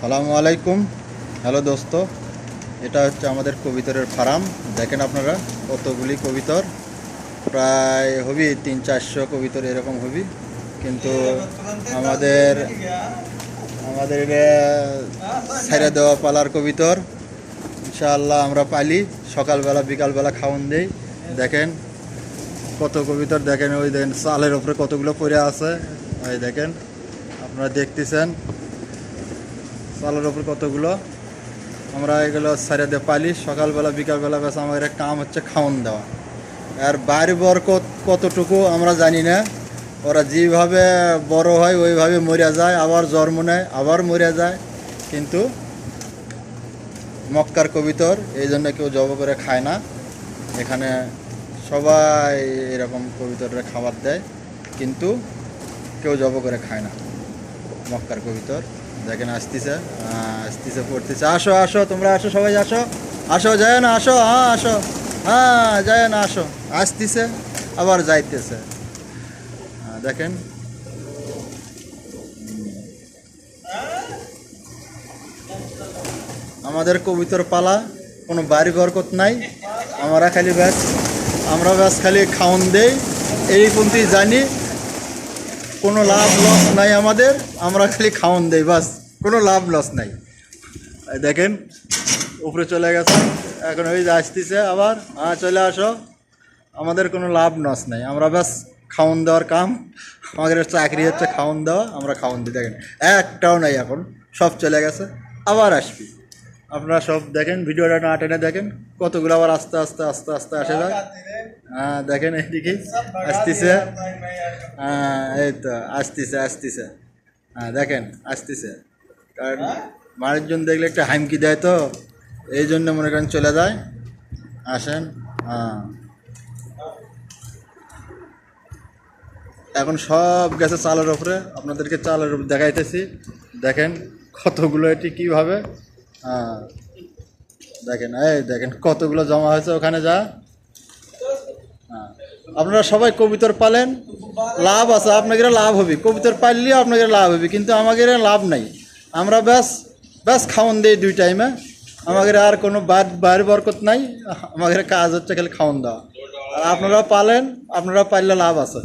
সালামু আলাইকুম। হ্যালো দোস্ত, এটা হচ্ছে আমাদের কবিতরের ফার্ম। দেখেন আপনারা কতগুলি কবিতর। প্রায় হবি, তিন চারশো কবিতর এরকম হবি। কিন্তু আমাদের আমাদের ছেড়ে দেওয়া পালার কবিতর, ইনশাআল্লাহ আমরা পালি। সকালবেলা, বিকালবেলা খাওয়ান দেই। দেখেন, কত কবিতর দেখেন, ওই দেখেন, চালের ওপরে কতগুলো পড়ে আছে। ওই দেখেন, আপনারা দেখতেছেন। চালের ওপর কতগুলো? আমরা এগুলো সাইডে দিয়ে পালি সকালবেলা, বিকালবেলা বেশ আমাদের কাম হচ্ছে খাওয়ান দেওয়া। আর বাইরে বরকত কতটুকু আমরা জানি না। ওরা যেভাবে বড় হয়, ওইভাবে মরে যায়, আবার জন্ম নেয়, আবার মরে যায়। কিন্তু মক্কার কবিতর এই জন্য কেউ জব করে খায় না। এখানে সবাই এরকম কবিতররা খাবার দেয়, কিন্তু কেউ জব করে খায় না মক্কার কবিতর। দেখেন, আসতেছে আসতেছে, পড়তেছে। আসো আসো, তোমরা আসো, সবাই আসো। আসো যায় না, আসো হ্যাঁ আসো। হ্যাঁ যায় না, আসো। আসতেছে, আবার যাইতেছে। দেখেন। আমাদের কবিতর পালা, কোনো বাড়ি বরকত নাই। আমরা খালি ব্যাস, আমরা ব্যাস খালি খাওন দেই। এই পন্থী জানি। কোনো লাভ লস নাই আমাদের, আমরা খালি খাওন দেই, বাস। কোনো লাভ লস নাই। দেখেন, উপরে চলে গেছে। এখন ওই আসতেছে আবার। হ্যাঁ চলে আসো। আমাদের কোনো লাভ লস নাই। আমরা ব্যাস খাওন দেওয়ার কাম। আমাদের চাকরি হচ্ছে খাওন দেওয়া, আমরা খাওন দিই। দেখেন, একটাও নাই এখন। সব চলে গেছে। আবার আসবি। আপনারা সব দেখেন, ভিডিওটা না টেনে দেখেন। কতগুলো আবার আস্তে আস্তে আস্তে আস্তে আসে যায়। হ্যাঁ দেখেন এইদিকে আসতেছে। হ্যাঁ এই তো আসতেছে আসতেছে। হ্যাঁ দেখেন আসতেছে। কারণ মানুষজন দেখলে একটা হামকি দেয় তো এই জন্য মনে করেন চলে যায়। আসেন হ্যাঁ। এখন সব গেছে চালের ওপরে আপনাদেরকে চালের উপর দেখাইতেছি। দেখেন কতগুলো এটি কীভাবে হ্যাঁ। দেখেন এই দেখেন কতগুলো জমা হয়েছে ওখানে যা। হ্যাঁ আপনারা সবাই কবিতর পালেন, লাভ আছে আপনাকে লাভ হবে। কবিতর পাইলেও আপনাকে লাভ হবে, কিন্তু আমাদের লাভ নাই। আমরা ব্যাস ব্যাস খাওয়ান দিই দুই টাইমে আমাদের আর কোনো বাইরে বরকত নাই, আমাদের কাজ হচ্ছে খালি খাওয়ান দেওয়া। আর আপনারা পালেন, আপনারা পাইলে লাভ আছে।